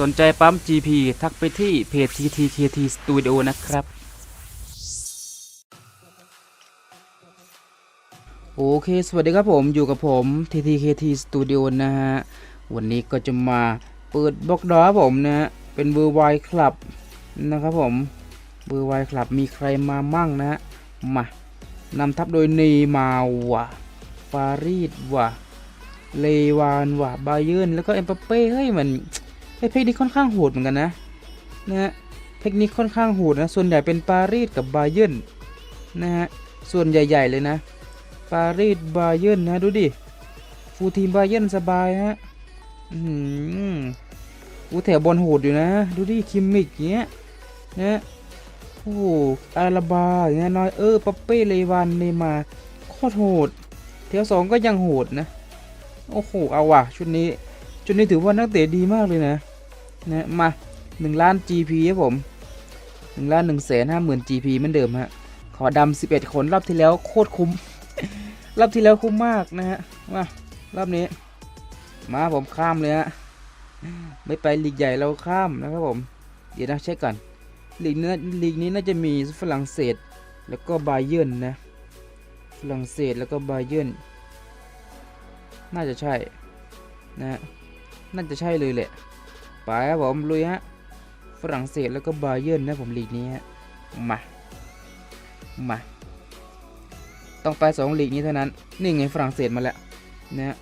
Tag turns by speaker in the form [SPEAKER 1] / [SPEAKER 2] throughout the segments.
[SPEAKER 1] สนใจปั๊ม GP ทักไปที่เพจ TTKT Studio นะครับ โอเค สวัสดีครับผมอยู่กับผม TTKT Studio นะฮะ วันนี้ก็จะมาเปิดบล็อกดอผมนะฮะ เป็นเวอร์ไวคลับนะครับผม เบอร์ไวคลับมีใครมามั่งนะฮะ มานำทัพโดยเนย์มาว่ะฟารีดว่ะเลวานว่ะบาเยิร์นแล้วก็เอ็มบัปเป้เฮ้ยมัน ไอ้เพกนี้ค่อนข้างโหดเหมือนกันนะนะฮะเพกนี้ค่อนข้างโหดนะส่วนใหญ่เป็นปารีสกับบาเยิร์นนะฮะส่วนใหญ่ๆเลยนะ ปารีสบาเยิร์นนะดูดิฟูลทีมบาเยิร์นสบายฮะอืออูแถวบอลโหดอยู่นะ ดูดิคิมมิกเงี้ยนะโอ้อาราบาอย่างเงี้ยน้อยเออปัปเป้เลวานเนมาโคตรโหดแถวสองก็ยังโหดนะ โอ้โหเอาว่ะชุดนี้ ชุดนี้ถือว่านักเตะดีมากเลยนะ นะมา1ล้าน GP ครับผม1ล้าน1แสนห้าหมื่น GP เหมือนเดิมฮะขอดำ11คนรอบที่แล้วโคตรคุ้ม รอบที่แล้วคุ้มมากนะฮะมารอบนี้ มาผมข้ามเลยฮะไม่ไปลีกใหญ่เราข้ามนะครับผม เดี๋ยวนะเช็คก่อนลีกนี้ลีกนี้น่าจะมีฝรั่งเศสแล้วก็บาเยิร์นนะฝรั่งเศสแล้วก็บาเยิร์นน่าจะใช่นะน่าจะใช่เลยแหละ ไปครับผมลุยฮะฝรั่งเศสแล้วก็บาเยิร์นนะผมลีกนี้ฮะมามาต้องไปสองลีกนี้เท่านั้นนี่ไงฝรั่งเศสมาแล้วนะฮะ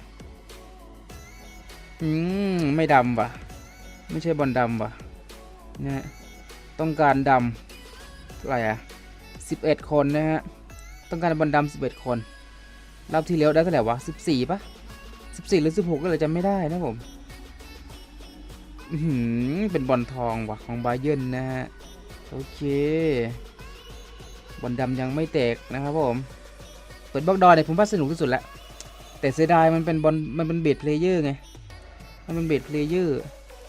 [SPEAKER 1] อืมไม่ดำว่ะ ไม่ใช่บอลดำว่ะนะฮะต้องการดำอะไรอะ11คนนะฮะต้องการบอลดำ11คนรอบที่แล้วได้เท่าไหร่วะ14ปะ14หรือ16ก็เลยจำไม่ได้นะผมอ เป็นบอลทองว่ะของบาเยิร์นนะฮะ โอเค บอลดำยังไม่แตกนะครับผม เปิดบล็อกดอเนี่ยผมว่าสนุกที่สุดแล้ว แต่เสียดายมันเป็นบอลมันเป็นเบสเพลเยอร์ไง มันเป็นเบสเพลเยอร์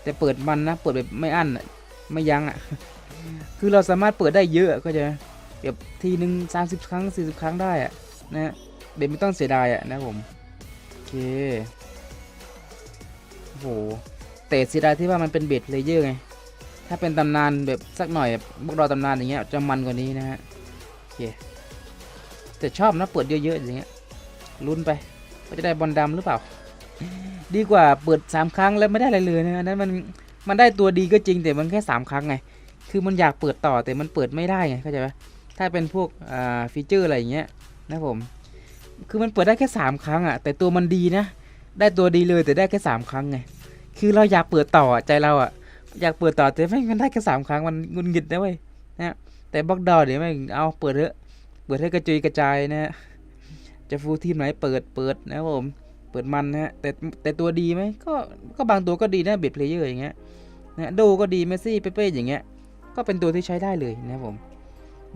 [SPEAKER 1] แต่เปิดมันนะ เปิดแบบไม่อั้นอะไม่ยั้งอะ คือเราสามารถเปิดได้เยอะก็จะแบบทีหนึ่งสามสิบครั้งสี่สิบครั้งได้อะนะฮะเบสไม่ต้องเสียดายอะนะผม โอเคโอ้โห แต่เสียดายที่ว่ามันเป็นเบสเลเยอร์ไง ถ้าเป็นตำนานแบบสักหน่อยพวกเราตำนานอย่างเงี้ยจะมันกว่านี้นะฮะโอเคแต่ชอบนะเปิดเยอะๆอย่างเงี้ยลุ้นไปว่าจะได้บอลดำหรือเปล่า ดีกว่าเปิดสามครั้งแล้วไม่ได้อะไรเลยนะอันนั้นมันมันได้ตัวดีก็จริงแต่มันแค่สามครั้งไง คือมันอยากเปิดต่อแต่มันเปิดไม่ได้ไงเข้าใจไหมถ้าเป็นพวกอ่าฟีเจอร์อะไรอย่างเงี้ยนะผม คือมันเปิดได้แค่สามครั้งอะแต่ตัวมันดีนะ ได้ตัวดีเลยแต่ได้แค่สามครั้งไง คือเราอยากเปิดต่อใจเราอะ อยากเปิดต่อแต่ไม่มันได้แค่สามครั้งมันงุนงิดนะเว้ยนะแต่บล็อกดอเดี๋ยวไม่เอาเปิดเถอะเปิดให้กระจุยกระจายนะฮะจะฟูลทีมไหนเปิดเปิดนะครับผมเปิดมันนะฮะแต่แต่ตัวดีไหมก็ก็บางตัวก็ดีนะเบดเพลเยอร์อย่างเงี้ยนะโดก็ดีเมสซี่เป้ๆอย่างเงี้ยก็เป็นตัวที่ใช้ได้เลยนะครับผม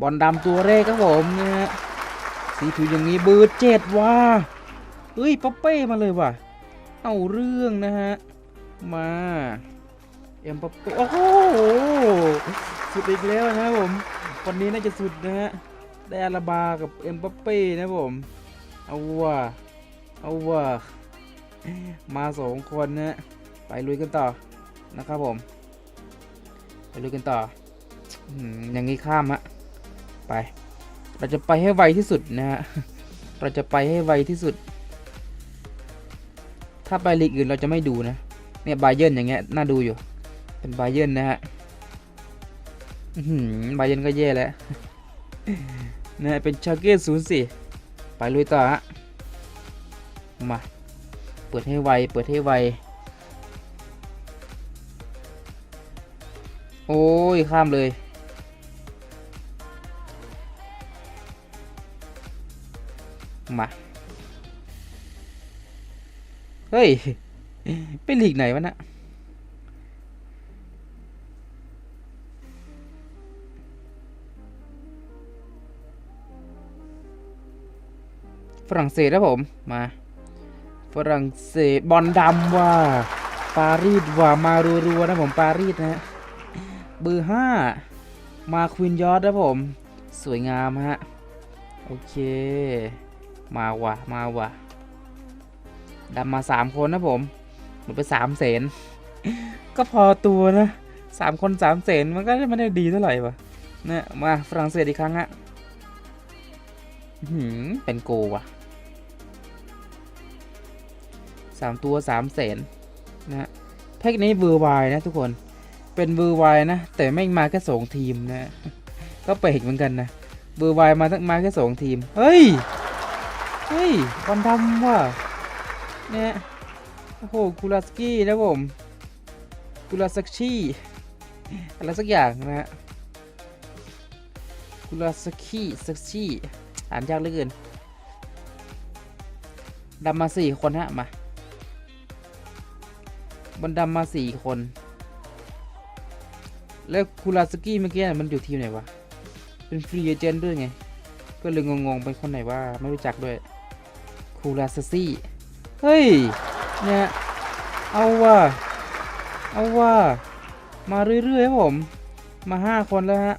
[SPEAKER 1] บอลดำตัวแรกครับผมนะฮะสีผิวอย่างนี้เบอร์เจ็ดว่ะเฮ้ยป๊อปเป้มาเลยว่ะ เอาเรื่องนะฮะ มา เอ็มป๊อปเป้โอ้โหสุดอีกแล้วนะครับผม วันนี้น่าจะสุดนะฮะ ได้อาราบากับเอ็มป๊อปเป้นะผม เอาว่ะเอาว่ะมาสองคนนะฮะไปลุยกันต่อนะครับผม ไปลุยกันต่ออืมอย่างนี้ข้ามฮะ ไป เราจะไปให้ไวที่สุดนะฮะ เราจะไปให้ไวที่สุดถ้าไปลีกอื่นเราจะไม่ดูนะ เนี่ยบาเยิ้นอย่างเงี้ยน่าดูอยู่ เป็นบาเยิ้นนะฮะบาเยิ้นก็แย่แล้วนะฮะเป็นชาเก้ศูนย์สี่ไปลุยต่อฮะมาเปิดให้ไวเปิดให้ไวโอ้ย ข้ามเลย มา เฮ้ย เป็นลีกไหนวะนะฝรั่งเศสครับผม มา ฝรั่งเศสบอลดำว่า ปารีสว่ามารัวๆนะผมปารีสนะฮะเบอร์ห้ามาควินยอร์ดนะผม สวยงามฮะ โอเค มาว่ะ มาว่ะดำมาสามคนนะผม หมดไปสามแสนก็พอตัวนะสามคนสามแสนมันก็ไม่ได้ดีเท่าไหร่วะนะมาฝรั่งเศสอีกครั้งอะหือเป็นโกว่ะสามตัวสามแสนนะฮะแพ็กนี้เวอร์ไวนะทุกคนเป็นเวอร์ไวนะ แต่ไม่มาแค่สองทีมนะก็ไปเห็นเหมือนกันนะเวอร์ไวมาทั้งมาแค่สองทีม เฮ้ย เฮ้ยบอลดำว่ะเนี่ย อ้โหคูลาสกี้นะผมคูลาสักชี่อะไรสักอย่างนะฮะคูลาสกี้สักชี่อ่านยากเหลือเกินดำมาสี่คนฮะ มาบอลดำมาสี่คน แล้วคูลาสกี้เมื่อกี้มันอยู่ทีมไหนวะ เป็นฟรีเอเจนต์ด้วยไง ก็เลยงงๆ เป็นคนไหนว่าไม่รู้จักด้วยคูลาสซี่ เฮ้ย เนี่ย เอาว่า เอาว่า มาเรื่อยๆครับผม มาห้าคนแล้วฮะ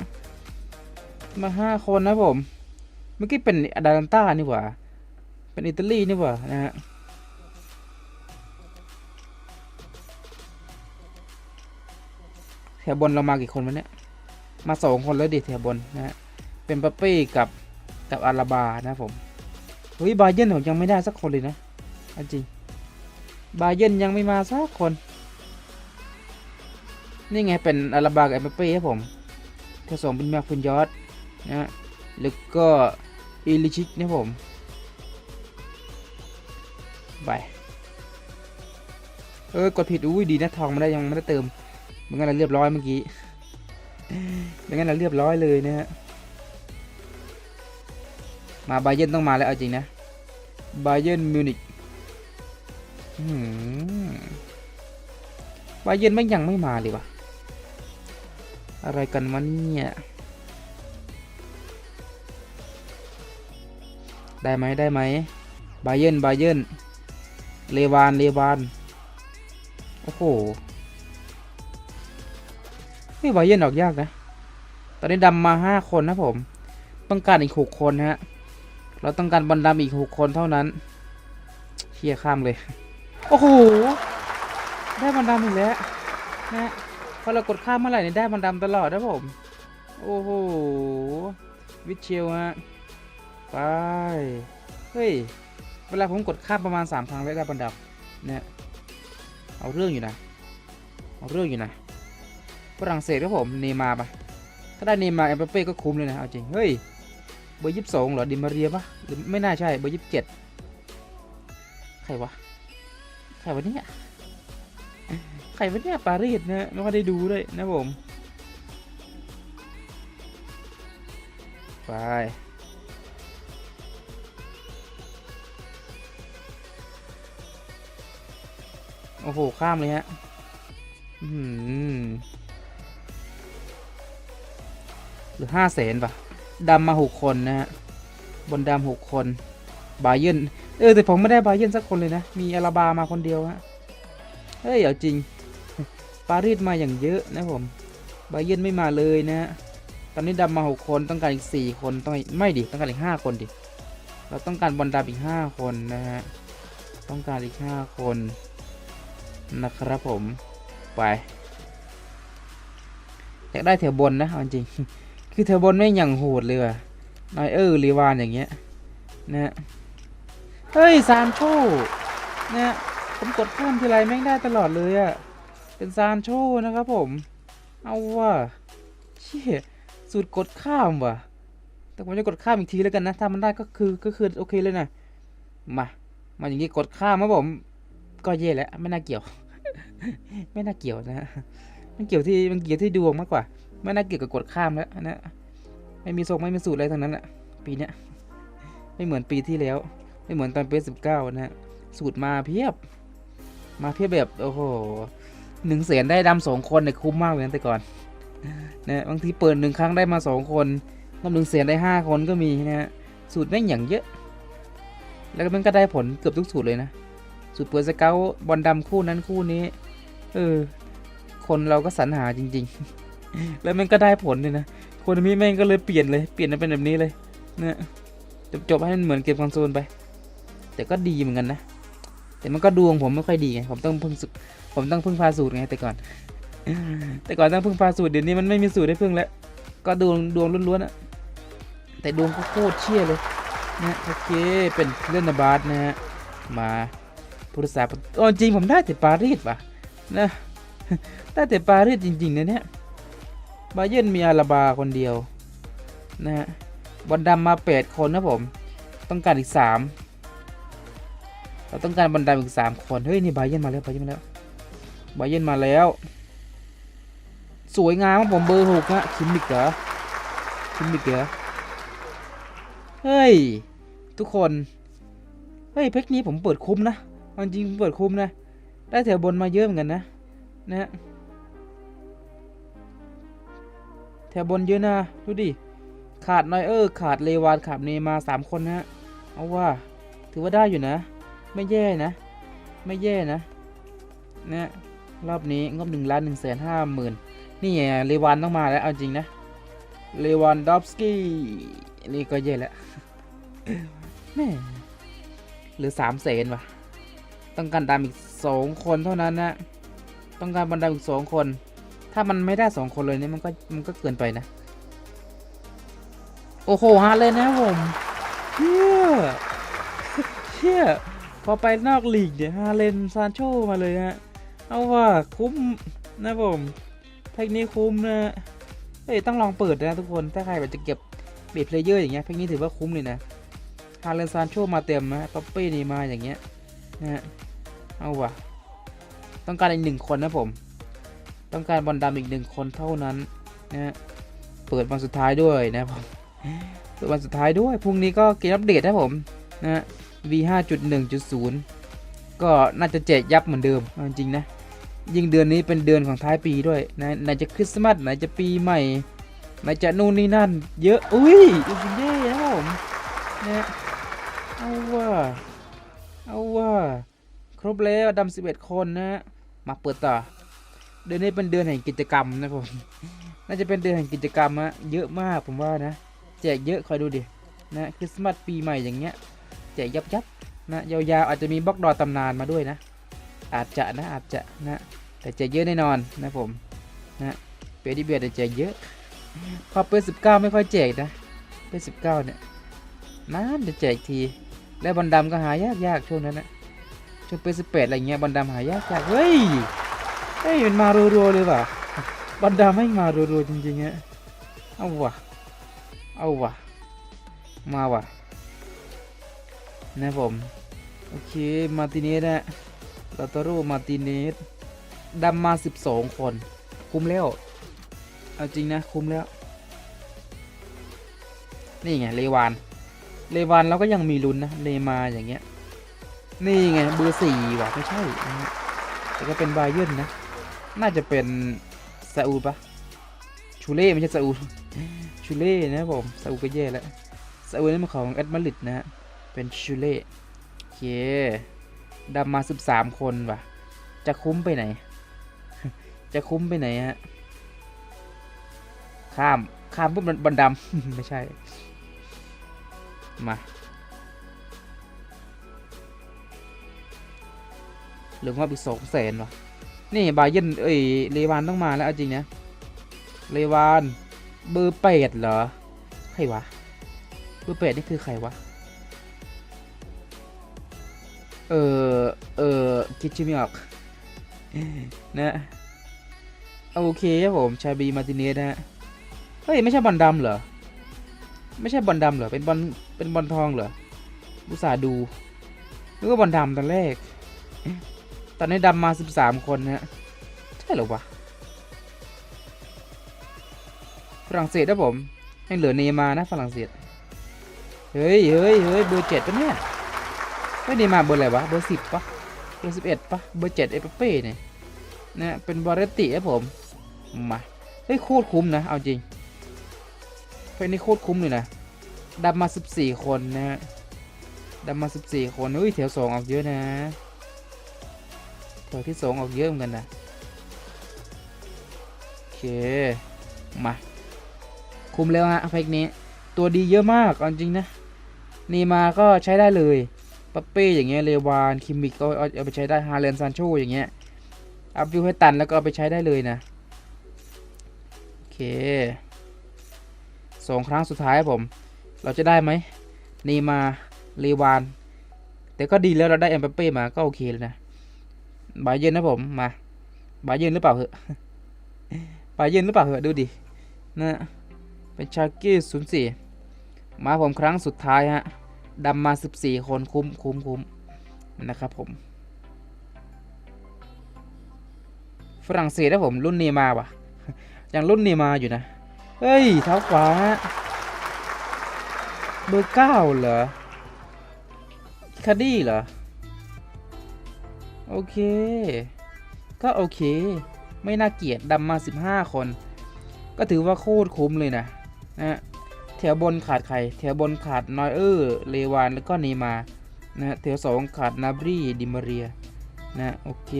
[SPEAKER 1] มาห้าคนนะผม เมื่อกี้เป็นอาดาลันต้านี่หว่า เป็นอิตาลีนี่หว่านะฮะแถวบนเรามากี่คนวะเนี่ย มาสองคนแล้วดิแถวบนนะฮะ เป็นปาเป้กับกับอาราบานะผม เฮ้ยบาเยร์นผมยังไม่ได้สักคนเลยนะ จริง บาเยนยังไม่มาสักคน นี่ไงเป็นอาราบากับเอ็มเป้ครับผมผสมเป็นแมคฟุนยอดนะฮะแล้วก็อิลิชิกนะผม ไป เออกดผิด อุ้ยดีนะทองไม่ได้ยังไม่ได้เติมมันงั้นเราเรียบร้อยเมื่อกี้ไม่งั้นเราเรียบร้อยเลยนะฮะ มาบาเยนต้องมาแล้วเอาจริงนะบาเยนมิวนิก บาเยร์นไม่ยังไม่มาเลยวะอะไรกันวะเนี่ย ได้ไหมได้ไหมบาเยร์นบาเยร์นเลวานเลวาน โอ้โหนี่บาเยร์นออกยากนะ ตอนนี้ดำมาห้าคนนะผม ต้องการอีกหกคนฮะ เราต้องการบอลดำอีกหกคนเท่านั้นเชียข้ามเลย โอ้โห ได้บอลดำอีกแล้วนะพอเรากดข้ามเมื่อไหร่เนี่ยได้บอลดำตลอดนะผม โอ้โห วิเชียวฮะ ไป เฮ้ย เวลาผมกดข้ามประมาณสามครั้งแล้วได้บอลดำเนี่ยเอาเรื่องอยู่นะ เอาเรื่องอยู่นะ ฝรั่งเศสครับผม เนมาปะถ้าได้เนมาเอ็มบัปเป้ก็คุ้มเลยนะ เอาจริง เฮ้ย เบอร์ยี่สิบสองเหรอ ดิมาเรียปะหรือไม่น่าใช่ เบอร์ยี่สิบเจ็ดใครวะ รวะเนี่ยใครวะเนี่ยปารีสนะไม่ค่อยได้ดูด้วยนะผมไปโอ้โห ข้ามเลยฮะอือหือหรือห้าแสนปะดำมาหกคนนะฮะ บนดำหกคน บาเยนเออแต่ผมไม่ได้บาเยนสักคนเลยนะ มีอาราบามาคนเดียวฮะเฮ้ยเอาจริง ปารีสมาอย่างเยอะนะผมบาเยนไม่มาเลยนะตอนนี้ดำมาหกคนต้องการอีกสี่คนต้องไม่ดิต้องการอีกห้าคนดิเราต้องการบอลดำอีกห้าคนนะฮะต้องการอีกห้าคนนะครับผมไปอยากได้แถวบนนะจริงคือแถวบนไม่อย่างโหดเลยว่ะนอยเออร์รีวานอย่างเงี้ยนะฮะ เฮ้ยซานโชเนี่ยผมกดข้ามทีไรแม่งได้ตลอดเลยอะเป็นซานโชนะครับผม เอาว่ะเชี่ยสูตรกดข้ามว่ะ แต่ผมจะกดข้ามอีกทีแล้วกันนะ ถ้ามันได้ก็คือก็คือโอเคเลยนะ มา มาอย่างงี้กดข้ามครับผม ก็เย่แล้วไม่น่าเกี่ยว ไม่น่าเกี่ยวนะ มันเกี่ยวที่มันเกี่ยวที่ดวงมากกว่า ไม่น่าเกี่ยวกับกดข้ามแล้วนะ ไม่มีทรงไม่มีสูตรอะไรทั้งนั้นแหละปีเนี้ยไม่เหมือนปีที่แล้ว ไม่เหมือนตอนเปีสิบเก้านะฮะสูตรมาเพียบ มาเพียบแบบโอ้โหหนึ่งเสียนได้ดำสองคนเนี่ยคุ้มมากเลยนะแต่ก่อนนะบางทีเปิดหนึ่งครั้งได้มาสองคนรอบหนึ่งเสียนได้ห้าคนก็มีนะฮะสูตรแม่งอย่างเยอะ แล้วก็มันก็ได้ผลเกือบทุกสูตรเลยนะสูตรเปิดสเกลบอลดำคู่นั้นคู่นี้ เออ คนเราก็สรรหาจริง ๆ แล้วมันก็ได้ผลเลยนะคนนี้แม่งก็เลยเปลี่ยนเลย เปลี่ยนมาเป็นแบบนี้เลยนี่ยจบจบๆให้มันเหมือนเกมคอนโซลไป แต่ก็ดีเหมือนกันนะ แต่มันก็ดวงผมไม่ค่อยดีไง ผมต้องพึ่งผมต้องพึ่งพาสูตรไงแต่ก่อน แต่ก่อนต้องพึ่งพาสูตรเดี๋ยวนี้มันไม่มีสูตรให้พึ่งแล้ว ก็ดวงดวงล้วนๆอะแต่ดวงก็โคตรเชี่ยเลยนะโอเค เป็นเรื่นบาสนะฮะ มาผู้รักษาประตูอ๋อจริงผมได้แต่ปารีสว่ะนะได้แต่ปารีสจริงๆนะเนี่ยบาเยนมีอาราบาคนเดียวนะฮะบอลดำมาแปดคนนะผม ต้องการอีกสาม เราต้องการบอลดอีกสามคน เฮ้ย นี่บาเยิร์นมาแล้วบาเยิร์นมาแล้วบาเยิร์นมาแล้ว สวยงามครับผมเบอร์หกฮะคิมมิกเหรอคิมมิกเหรอเฮ้ย ทุกคน เฮ้ย เพกนี้ผมเปิดคุ้มนะเอาจริงเปิดคุ้มนะ ได้แถวบนมาเยอะเหมือนกันนะ นะฮะแถวบนเยอะนะ ดูดิ ขาดนอยเออร์ ขาดเลวานขาดเนมาสามคนนะ เอาว่า ถือว่าได้อยู่นะ ไม่แย่นะ ไม่แย่นะนะรอบนี้งบหนึ่งล้านหนึ่งแสนห้าหมื่นนี่ไงเลวานต้องมาแล้วเอาจริงนะเลวานดอฟสกี้นี่ก็เย่แล้วแม่หลือสามแสนวะต้องการดำอีกสองคนเท่านั้นนะต้องการบันดาอีกสองคน ถ้ามันไม่ได้สองคนเลยเนี่ยมันก็มันก็เกินไปนะ โอ้โหฮาเลยนะผมเชี่ยเชี่ย พอไปนอกลีกเนี่ยวฮาเลนซานโชมาเลยฮะ เอาว่าคุ้มนะผมแพ็กนี้คุ้มนะเฮ้ยต้องลองเปิดนะทุกคนถ้าใครแบบจะเก็บเบสเพลเยอร์อย่างเงี้ยแพ็กนี้ถือว่าคุ้มเลยนะฮาเลนซานโชมาเต็มนะป๊อปปี้นี่มาอย่างเงี้ยนะฮะเอาว่ะต้องการอีกหนึ่งคนนะผม ต้องการบอลดำอีกหนึ่งคนเท่านั้นนะฮะเปิดวันสุดท้ายด้วยนะผมเปิดวันสุดท้ายด้วยพรุ่งนี้ก็เกมอัปเดตนะผมนะฮะ V 5.1.0 ก็น่าจะแจกยับเหมือนเดิมจริงนะ ยิ่งเดือนนี้เป็นเดือนของท้ายปีด้วยนะไหนจะคริสต์มาสไหนจะปีใหม่ไหนจะนู่นนี่นั่น เยอะอุ้ยอีกเย่นะผมนะเอาว่าเอาว่า ครบแล้วดำสิบเอ็ดคนนะฮะมาเปิดต่อ เดือนนี้เป็นเดือนแห่งกิจกรรมนะผมน่าจะเป็นเดือนแห่งกิจกรรมอะเยอะมากผมว่านะแจกเยอะคอยดูดินะคริสต์มาสปีใหม่อย่างเงี้ย แจกยับยับนะยาวๆอาจจะมีบล็อกดอตำนานมาด้วยนะ อาจจะนะอาจจะนะแต่แจกเยอะแน่นอนนะผมนะเปดิเบียร์แจกเยอะพอเปิดสิบเก้าไม่ค่อยแจกนะเปิดสิบเก้าเนี่ยนานจะแจกที แล้วบอลดำก็หายากยากๆช่วงนั้นนะช่วงเปิดสิบแปดอะไรเงี้ยบอลดำหายากจังเฮ้ยเฮ้ยมันมารัวๆเลยว่ะบอลดำไม่มารัวๆจริงๆฮะเอาว่ะเอาว่ะมาว่ะ นะผม โอเค มาติเนสนะลาตาโรมาติเนสดำมา 12 คน คุ้มแล้ว เอาจริงนะ คุ้มแล้ว นี่ไง เลวาน เลวานเราก็ยังมีลุ้นนะ เลมาอย่างเงี้ย นี่ไง เบอร์สี่ว่ะไม่ใช่แต่ก็เป็นบาเยิร์นนะ น่าจะเป็นซาอูปะชูเล่ไม่ใช่ซาอูชูเล่นะครับผมซาอูก็แย่แล้วซาอูนี่มันของแอดมาริดนะฮะ เป็นชูเล่โอเคดำมาสิบสามคนว่ะ จะคุ้มไปไหน จะคุ้มไปไหนฮะ ข้าม ข้ามปุ๊บมันบันดำ ไม่ใช่ มาหลืองบอีกสองแสนว่ะ นี่บาเยนเอ้ย เลวานต้องมาแล้วจริงนะ เลวานเบอร์แปดเหรอ ใครวะ เบอร์แปดนี่คือใครวะ เออเออคิดชื่อไม่ออกนะโอเคครับผมชาบีมาติเนสนะฮะเฮ้ยไม่ใช่บอลดำเหรอไม่ใช่บอลดำเหรอเป็นบอลเป็นบอลทองเหรออุตส่าห์ดูนึกว่าบอลดำตอนแรก ตอนนี้ดำมา 13 คนนะฮะใช่หรอวะฝรั่งเศสนะผมยังเหลือเนย์มานะฝรั่งเศสเฮ้ยเฮ้ยเฮ้ยเบอร์เจ็ดปะเนี่ย ไม่เนย์มาเบอร์อะไรวะ เบอร์สิบปะเบอร์สิบเอ็ดปะเบอร์เจ็ดเอเปเป้เนี่ยนะเป็นบอร์เรตติครับผม มาเฮ้ยโคตรคุ้มนะ เอาจริงเป็นนี่โคตรคุ้มเลยนะดำมา14คนนะฮะดำมา14คนเฮ้ยแถวสองออกเยอะนะแถวที่สองออกเยอะเหมือนกันนะโอเค มา คุ้มแล้วฮะเพกนี้ ตัวดีเยอะมากเอาจริงนะ นี่มาก็ใช้ได้เลย ปัปเป้อย่างเงี้ยเลวานคิมมิกก็เอาไปใช้ได้ฮาเลนซานโชอย่างเงี้ยอัพวิวให้ตันแล้วก็เอาไปใช้ได้เลยนะโอเคสองครั้งสุดท้ายครับผม เราจะได้ไหมนีมารีวาน แต่ก็ดีแล้วเราได้เอ็มเปเป้มาก็โอเคเลยนะบายเย็นนะผมมาบายเย็นหรือเปล่าเหอะบายเย็นหรือเปล่าเหอะดูดินะเป็นชาร์กี้ศูนย์สี่มาผมครั้งสุดท้ายฮะ ดำมาสิบสี่คนคุ้มคุ้มคุ้มนะครับผม ฝรั่งเศสนะผมรุ่นเนมาว่ะ ยังรุ่นเนมาอยู่นะ เฮ้ย เท้าขวา เบอร์เก้าเหรอคดี้เหรอ โอเค ก็โอเค ไม่น่าเกลียดดำมา 15 คน ก็ถือว่าโคตรคุ้มเลยนะนะ แถวบนขาดใครแถวบนขาดนอยเออร์เลวานแล้วก็เนมานะแถวสองขาดนาบรีดิมาเรียนะโอเค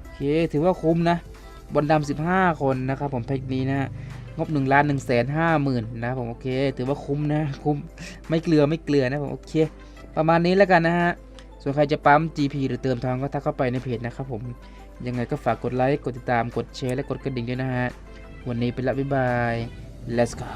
[SPEAKER 1] โอเค ถือว่าคุ้มนะบนดำ15คนนะครับผมแพ็กนี้นะฮะงบ1ล้าน1แสนห้าหมื่นนะผมโอเค ถือว่าคุ้มนะคุ้มไม่เกลือไม่เกลือนะผมโอเค ประมาณนี้แล้วกันนะฮะส่วนใครจะปั๊ม GP หรือเติมทองก็ทักเข้าไปในเพจนะครับผมยังไงก็ฝากกดไลค์กดติดตามกดแชร์และกดกระดิ่งด้วยนะฮะวันนี้ไปละบ๊ายบาย let's go